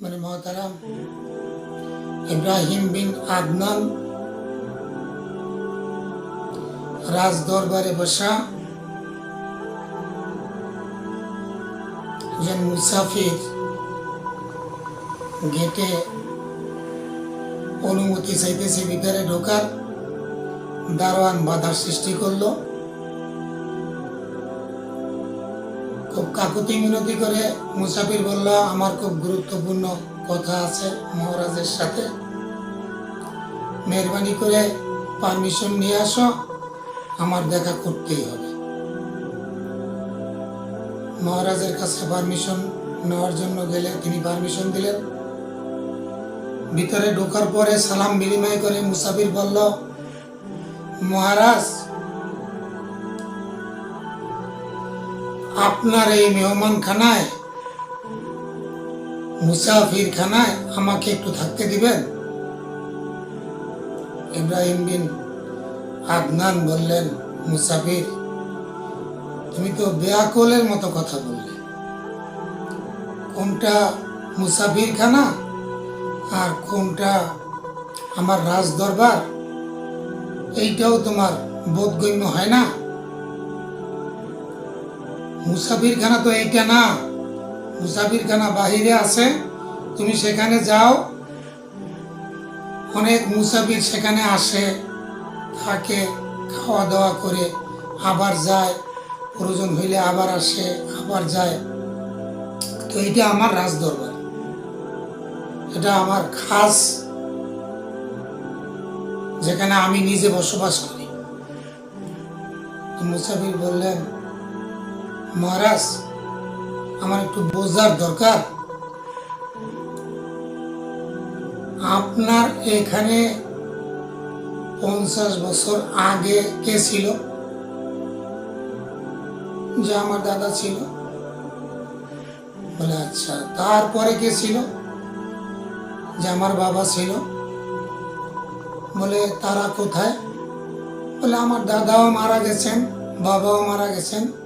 মানে মহতারাম। ইব্রাহিম বিন আদনান রাজ দরবারে বসা একজন মুসাফির গেটে অনুমতি চাইতেছে ভিতরে ঢোকার, দারোয়ান বাধার সৃষ্টি করল। কাকুতি মিনতি করে মুসাফির বলল, আমার খুব গুরুত্বপূর্ণ কথা আছে মহারাজের সাথে। মেহরবানি করে পারমিশন নিয়ে আসো, আমার দেখা করতেই হবে। মহারাজের কাছে পারমিশন নেওয়ার জন্য গেলে তিনি পারমিশন দিলেন। ভিতরে ঢোকার পরে সালাম বিনিময় করে মুসাফির বলল, মহারাজ আপনার এই মেহমান খানায় মুসাফির খানায় আমাকে একটু থাকতে দিবেন? ইব্রাহিম বিন আদনান বললেন, মুসাফির, তুমি তো বেয়াকলের মতো কথা বললে। কোনটা মুসাফির খানা আর কোনটা আমার রাজ দরবার এইটাও তোমার বোধগম্য হয় না? মুসাফির খানা তো এইটা না। মুসাফির খানা বাহিরে আছে। তুমি সেখানে যাও। অনেক মুসাফির সেখানে আসে, থাকে খাওয়া দাওয়া করে, আবার যায়। প্রয়োজন হইলে আবার আসে, আবার যায়। তো এইটা আমার রাজ দরবার এটা আমার খাস যেখানে আমি নিজে বসবাস করি। মুসাফির বললেন মহারাজ, আমার একটু বোঝার দরকার। আপনার এখানে পঞ্চাশ বছর আগে কে ছিল? যে আমার দাদা ছিল? বলে আচ্ছা তারপরে কে ছিল? যে আমার বাবা ছিল? বলে, তারা কোথায়? বলে, আমার দাদাও মারা গেছেন, বাবাও মারা গেছেন।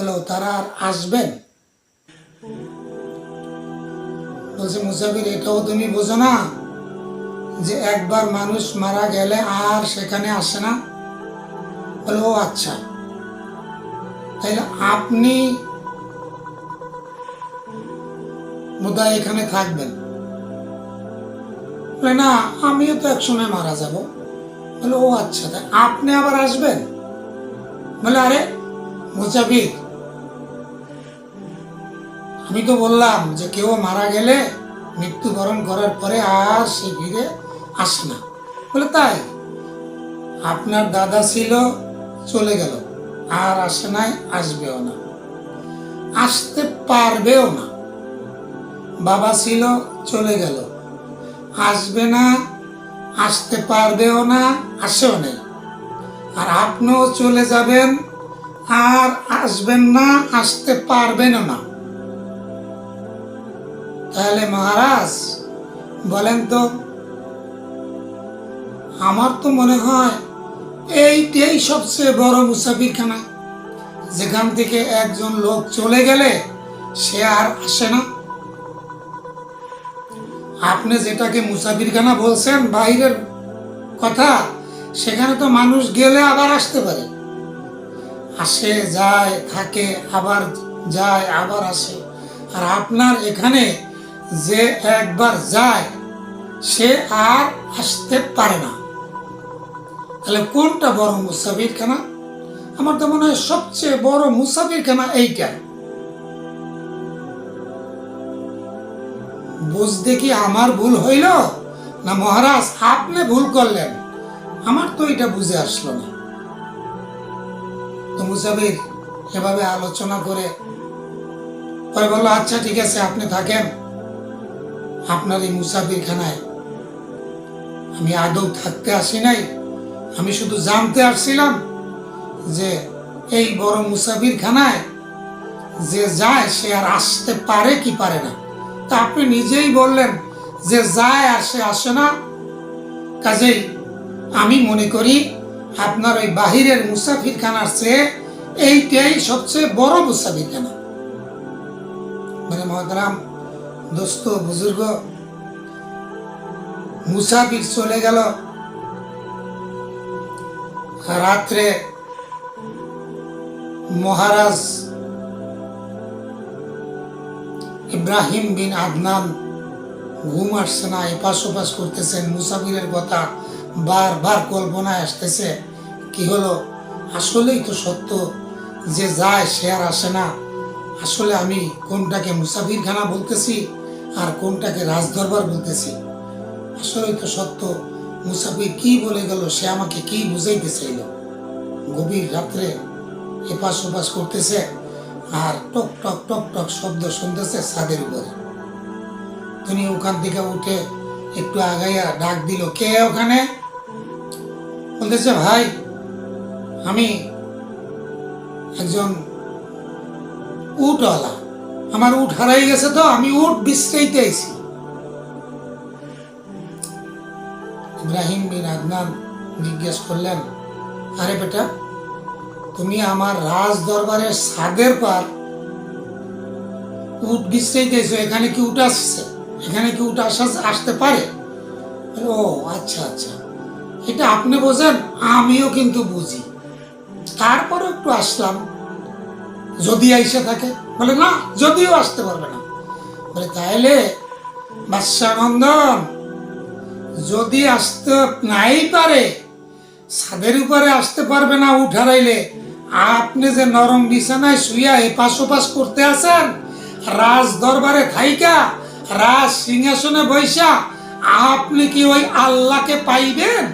বলো তারা আর আসবেন? বলছে মুসাফির এটাও তুমি বোঝো না যে একবার মানুষ মারা গেলে আর সেখানে আসে না? বলে, ও আচ্ছা। তাইলে আপনি বোধহয় এখানে থাকবেন। বলে, না, আমিও তো এক সময় মারা যাব। বলে, ও আচ্ছা তাই আপনি আবার আসবেন? বলে, আরে মুসাফির আমি তো বললাম যে কেউ মারা গেলে মৃত্যুবরণ করার পরে আর সে ফিরে আসে না। বলে তাই, আপনার দাদা ছিল, চলে গেল, আর আসে নাই, আসবেও না। আসতে পারবেও না। বাবা ছিল, চলে গেল। আসবে না, আসতে পারবেও না, আসেও নেই। আর আপনিও চলে যাবেন, আর আসবেন না, আসতে পারবেনও না। তাহলে মহারাজ, বলেন তো, আমার তো মনে হয় এইটাই সবচেয়ে বড় মুসাফিরখানা। যেখান থেকে একজন লোক চলে গেলে সে আর আসে না। আপনি যেটাকে মুসাফিরখানা বলছেন বাইরের কথা, সেখানে তো মানুষ গেলে আবার আসতে পারে। আসে যায়, থাকে, আবার যায়, আবার আসে। আর আপনার এখানে যে একবার যায়, সে আর আসতে পারে না। তাহলে কোনটা বড় মুসাফির খানা আমার তো মনে হয় সবচেয়ে বড় মুসাফির খানা এইটা। বুঝতে কি আমার ভুল হইল? না মহারাজ, আপনি ভুল করলেন। আমার তো এটা বুঝে আসলো না। তো মুসাফির, এভাবে আলোচনা করে পরে বলল আচ্ছা ঠিক আছে, আপনি থাকেন। আপনার এই মুসাফির খানায় আমি আদৌ থাকতে আসি নাই, আমি শুধু জানতে আসছিলাম যে এই বড় মুসাফির খানায় যে যায় সে আর আসতে পারে কি পারে না। তা আপনি নিজেই বললেন যে যায় আর সে আসে না। কাজেই আমি মনে করি আপনার ওই বাহিরের মুসাফির খানার চেয়ে এইটাই সবচেয়ে বড় মুসাফির খানা মানে মহাতারাম দোস্ত, বুজুর্গ। মুসাফির চলে গেল। রাত্রে মহারাজ ইব্রাহিম বিন আদনান ঘুম আসছে না, এপাশ ওপাশ করতেছেন। মুসাফিরের কথা বারবার কল্পনায় আসতেছে। কি হলো? আসলেই তো সত্য যে যায়, সে আর আসে না। আসলে আমি কোনটাকে মুসাফিরখানা বলতেছি? আর কোনটাকে রাজদরবার বলতেছি? আসলে তো সত্য। মুসাফির কি বলে গেল, সে আমাকে কি বুঝাইতে চাইল? গভীর রাত্রে এপাশ ওপাশ করতেছে আর টক টক টক টক শব্দ শুনতেছে ছাদের উপরে। তিনি ওখান থেকে উঠে একটু আগাইয়া ডাক দিল, কে ওখানে? বলতেছে, ভাই, আমি একজন উটওয়ালা। আমার উঠ হারাই গেছে তো, আমি উঠ বিশ্রাইতে আইছি। ইব্রাহিম বিন আদনান জিজ্ঞেস করলেন, আরে বেটা, তুমি আমার রাজ দরবারের সাদের পার। উট বিশ্রাইতেছো এখানে কি উট আসছে? এখানে কি উট আসা, আসতে পারে? ও আচ্ছা আচ্ছা। এটা আপনি বোঝেন, আমিও কিন্তু বুঝি। তারপরে একটু আসলাম, যদি আইসে থাকে। বলে, না, যদিও আসতে পারবে না। বলে, তাইলে, বাদশাহ যদি আসতে নাই পারে, ছাদের উপরে আসতে পারবে না উঠারাইলে, আপনি যে নরম বিছানায় শুইয়া এপাশ ওপাশ করতে আছেন, রাজ দরবারে থাইকা রাজ সিংহাসনে বৈশা, আপনি কি ওই আল্লাহকে পাইবেন?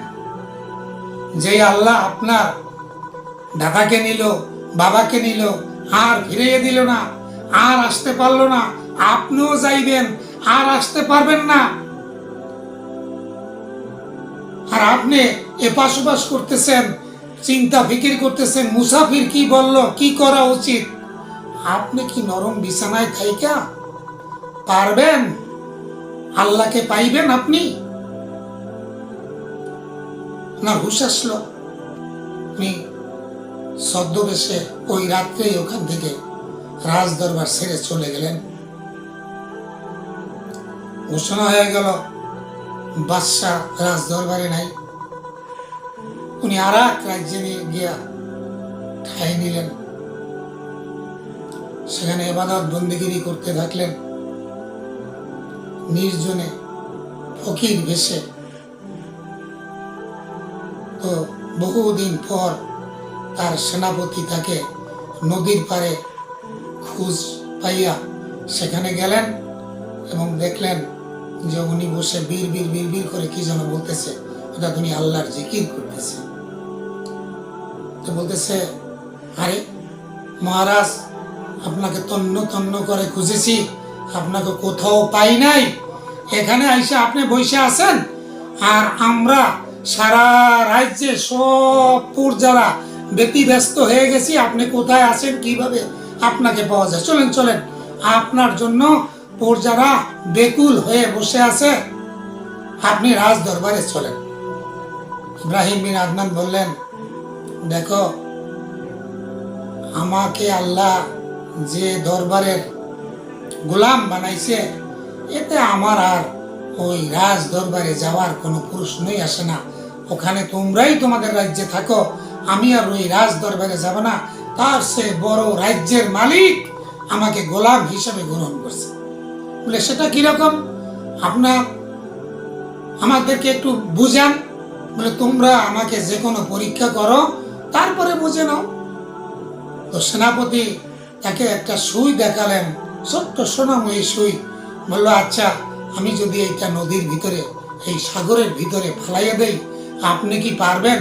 যে আল্লাহ আপনার দাদাকে নিল, বাবাকে নিল আর ফিরিয়ে দিল না, আর আসতে পারল না। আপনিও যাইবেন, আর আসতে পারবেন না। আর আপনি এপাশ ওপাশ করতেছেন, চিন্তা ফিকির করতেছেন, মুসাফির কি বলল, কি করা উচিত? আপনি কি নরম বিছানায় থাইকা? পারবেন? আল্লাহকে পাইবেন আপনি? না হুশ আসলো? উনি ছদ্মবেশে ওই রাত্রেই ওখান থেকে রাজ দরবার ছেড়ে চলে গেলেন। ঘোষণা হয়ে গেল, বাদশাহ রাজ দরবারে নাই। উনি আর এক রাজ্যে নিয়ে গিয়া ঠাই নিলেন। সেখানে এবাদত বন্দিগিরি করতে থাকলেন। নির্জনে ফকির বেশে তো বহুদিন পর তার সেনাপতি তাকে নদীর পারে খুঁজ পাইয়া সেখানে গেলেন এবং দেখলেন যে উনি বসে বীর বীর বীর বীর করে কি যেন বলতেছে। অর্থাৎ উনি আল্লাহর জিকির করতেছে। তো বলতেছে, আরে মহারাজ, আপনাকে তন্ন তন্ন করে খুঁজেছি, আপনাকে কোথাও পাই নাই। এখানে আইসে আপনি বসে আছেন, আর আমরা সারা রাজ্যে সব যারা ব্যতিব্যস্ত হয়ে গেছি, আপনি কোথায় আছেন, কীভাবে আপনাকে পাওয়া যায়? চলেন চলেন। আপনার জন্য প্রজারা বেকুল হয়ে বসে আছে। আপনি রাজ দরবারে চলেন। ইব্রাহিম বিন আদনান বললেন, দেখো, আমাকে আল্লাহ যে দরবারের গোলাম বানাইছে, এতে আমার আর ওই রাজ দরবারে যাওয়ার কোনো প্রশ্নই আসে না। ওখানে তোমরাই তোমাদের রাজ্যে থাকো। আমি আর ওই রাজ দরবারে যাব না। তার সে বড় রাজ্যের মালিক আমাকে গোলাম হিসেবে গ্রহণ করছে। বলে, সেটা কীরকম আপনার আমাদেরকে একটু বুঝান। বলে, তোমরা আমাকে যে কোনো পরীক্ষা করো, তারপরে বুঝে নাও। তো সেনাপতি তাকে একটা সুই দেখালেন, ছোট্ট সোনাম সোনাময়ী সুই। বলল আচ্ছা আমি যদি এইটা নদীর ভিতরে, এই সাগরের ভিতরে ফেলাইয়া দেই, আপনি কি পারবেন?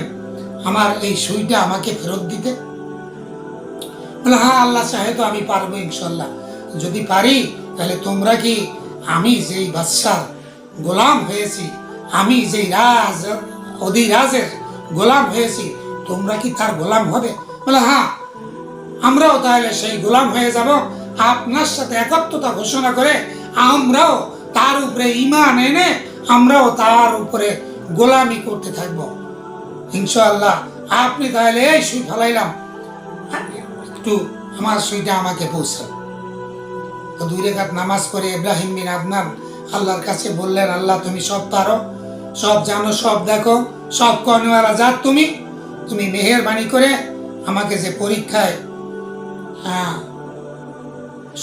আমার এই সুইটা আমাকে ফেরত দিতে। বলে হ্যাঁ আল্লাহ চাহে তো আমি পারব ইনশাল্লাহ যদি পারি, তাহলে তোমরা কি আমি যেই বাদশার গোলাম হয়েছি, আমি যেই রাজ, অধিরাজের গোলাম হয়েছি, তোমরা কি তার গোলাম হবে? বলে হ্যাঁ আমরাও তাহলে সেই গোলাম হয়ে যাব। আপনার সাথে একত্রতা ঘোষণা করে আমরাও তার উপরে ইমান এনে আমরাও তার উপরে গোলামি করতে থাকব। ইনশাআল্লাহ। আপনি তাহলে এই সুই ফেলাইলাম। একটু আমার সুইটা আমাকে পৌঁছান তো দুই রেখাত নামাজ পড়ে ইব্রাহিম বিন আদনান আল্লাহর কাছে বললেন, আল্লাহ, তুমি সব পারো সব জানো, সব দেখো, সব কর্মওয়ালা জাত তুমি। তুমি মেহেরবানি করে আমাকে যে পরীক্ষায় হ্যাঁ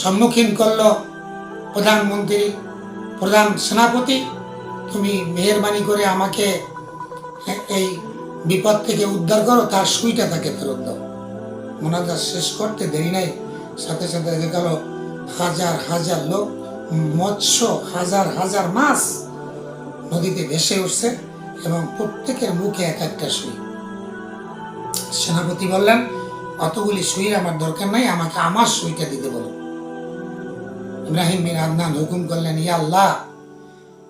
সম্মুখীন করল প্রধানমন্ত্রী, প্রধান সেনাপতি, তুমি মেহরবানি করে আমাকে এই বিপদ থেকে উদ্ধার করো, তার সুইটা তাকে ফেরত দাও। মোনাজাত শেষ করতে দেরি নাই। সাথে সাথে গেল, হাজার হাজার লোক, মৎস্য, হাজার হাজার মাছ নদীতে ভেসে উঠছে এবং প্রত্যেকের মুখে এক একটা সুই। সেনাপতি বললেন, অতগুলি সুইয়ের আমার দরকার নাই, আমাকে আমার সুইটা দিতে বলো। ইব্রাহিম বিন আদনান হুকুম করলেন, ইয়া আল্লাহ,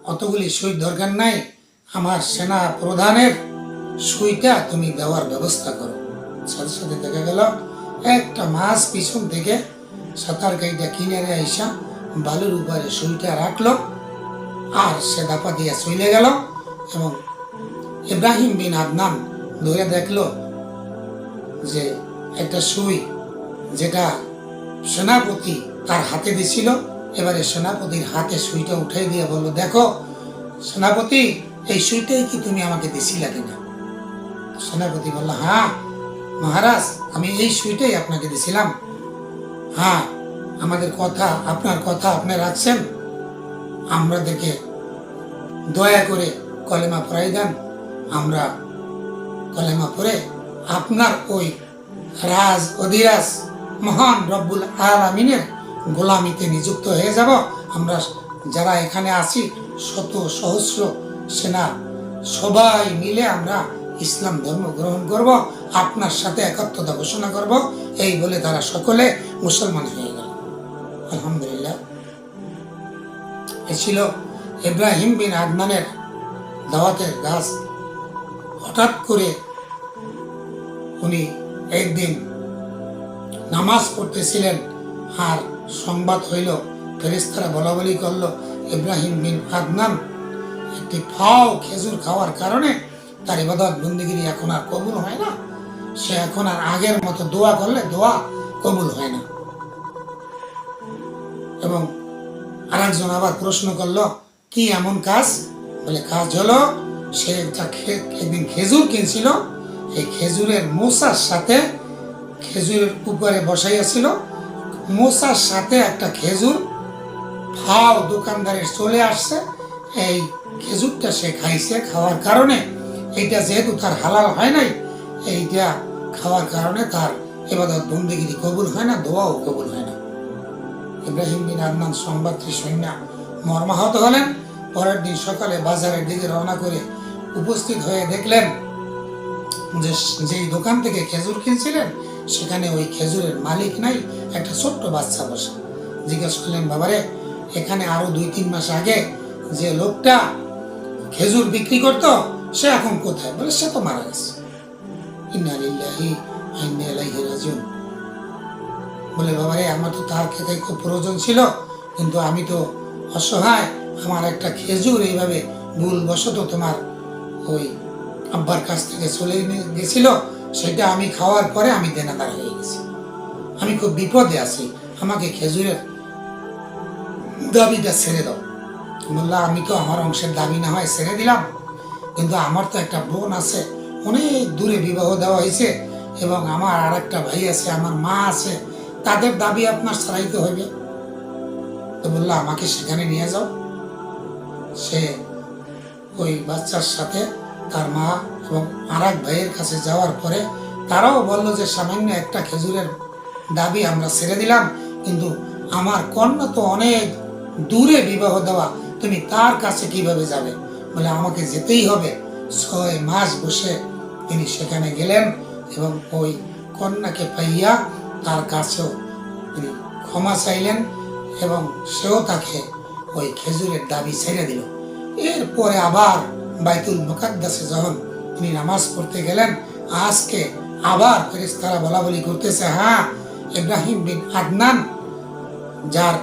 অতগুলি সুই দরকার নাই, আমার সেনা প্রধানের সুইটা তুমি দেওয়ার ব্যবস্থা করো। সাথে সাথে দেখা গেল, একটা মাছ পিছন থেকে সাঁতার গাইটা কিনে আইসা বালুর উপরে সুইটা রাখল আর সে দাপা দিয়ে চলে গেল এবং ইব্রাহিম বিন আদনান ধরে দেখল যে একটা সুই যেটা সেনাপতি তার হাতে দিছিল, এবারে সেনাপতির হাতে সুইটা উঠাই দিয়ে বলল, দেখো, সেনাপতি, এই সুইটাই কি তুমি আমাকে দিছিলা কিনা? সেনাপতি বলল হ্যাঁ মহারাজ, আমি এই সুইটাই আপনাকে দিছিলাম। হ্যাঁ আমাদের কথা, আপনার কথা আপনি রাখছেন। আমাদেরকে দয়া করে কলেমা পড়াই দেন। আমরা কলেমা পড়ে আপনার ওই রাজ অধিরাজ মহান রব্বুল আলামিনের গোলামিতে নিযুক্ত হয়ে যাব। আমরা যারা এখানে আছি, শত সহস্র সেনা, সবাই মিলে আমরা ইসলাম ধর্ম গ্রহণ করব, আপনার সাথে একাত্মতা ঘোষণা করব, এই বলে তারা সকলে মুসলমান হয়ে গেল। আলহামদুলিল্লাহ। এ ছিল ইব্রাহিম বিন আদনানের দাওয়াতের গাছ। হঠাৎ করে উনি একদিন নামাজ পড়তেছিলেন আর সংবাদ হইল ফেরেস্তারা বলা বলি করল, ইব্রাহিম বিন আদনান, একটি ফাও খেজুর খাওয়ার কারণে তার ইবাদত বন্দিগিরি এখন আর কবুল হয় না। সে এখন আর আগের মতো দোয়া করলে দোয়া কবুল হয় না। এবং আরেকজন আবার প্রশ্ন করল, কি এমন কাজ? বলে, কাজ হলো সে একটা একদিন খেজুর কিনছিল, এই খেজুরের মোসার সাথে খেজুরের উপরে বসাইয়াছিল। মোসার সাথে একটা খেজুর ফাও দোকানদারের চলে আসছে, এই খেজুরটা সে খাইছে খাওয়ার কারণে। এইটা যেহেতু তার হালাল হয় নাই, এইটা খাওয়ার কারণে তার এবাদত বন্দিগিরি কবুল হয় না, দোয়াও কবুল হয় না। ইব্রাহিম বিন আদনান সংবাদটি সৈন্য মর্মাহত হলেন। পরের দিন সকালে বাজারের দিকে রওনা করে উপস্থিত হয়ে দেখলেন যে যেই দোকান থেকে খেজুর কিনছিলেন, সেখানে ওই খেজুরের মালিক নাই, একটা ছোট্ট বাচ্চা বসে। জিজ্ঞেস করলেন, বাবারে, এখানে আরও দুই তিন মাস আগে যে লোকটা খেজুর বিক্রি করতো সে এখন কোথায়? বলে, সে তো মারা গেছে। বলে, বাবারে, আমার তো তার খেতে খুব প্রয়োজন ছিল, কিন্তু আমি তো অসহায়। আমার একটা খেজুর এইভাবে ভুলবশত তোমার ওই আব্বার কাছ থেকে চলে গেছিল, সেটা আমি খাওয়ার পরে আমি দেনাদার হয়ে গেছি। আমি খুব বিপদে আছি, আমাকে খেজুরের দাবিটা ছেড়ে দাও। বললা, আমি তো আমার অংশের দাবি না হয় ছেড়ে দিলাম। কিন্তু আমার তো একটা বোন আছে, অনেক দূরে বিবাহ দেওয়া হয়েছে এবং আমার আর একটা ভাই আছে, আমার মা আছে, তাদের দাবি আপনার ছাড়াইতে হবে। তো বলল, আমাকে সেখানে নিয়ে যাও। সে ওই বাচ্চার সাথে তার মা এবং আর এক ভাইয়ের কাছে যাওয়ার পরে তারাও বলল যে, সামান্য একটা খেজুরের দাবি আমরা ছেড়ে দিলাম, কিন্তু আমার কন্যা তো অনেক দূরে বিবাহ দেওয়া, তুমি তার কাছে কীভাবে যাবে? বলে আমাকে যেতেই হবে। ছয় মাস বসে তিনি সেখানে গেলেন এবং ওই কন্যাকে পাইয়া তার কাছেও তিনি ক্ষমা চাইলেন এবং সেও তাকে ওই খেজুরের দাবি ছেড়ে দিল। এরপরে আবার বাইতুল মুকাদ্দাসে যখন তিনি নামাজ পড়তে গেলেন, আজকে আবার ফেরেশতারা বলা বলি করতেছে হ্যাঁ ইব্রাহিম বিন আদনান, যার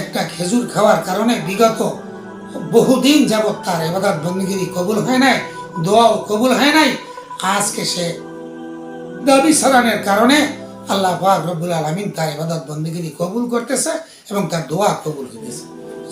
একটা খেজুর খাওয়ার কারণে বিগত বহুদিন যাবৎ তার এবাদত বন্দীগিরি কবুল হয় নাই, দোয়াও কবুল হয় নাই। আজকে সে দাবি সালানের কারণে আল্লাহ রব্বুল আলমিন তার এবাদত বন্দিগিরি কবুল করতেছে এবং তার দোয়া কবুল হইতেছে।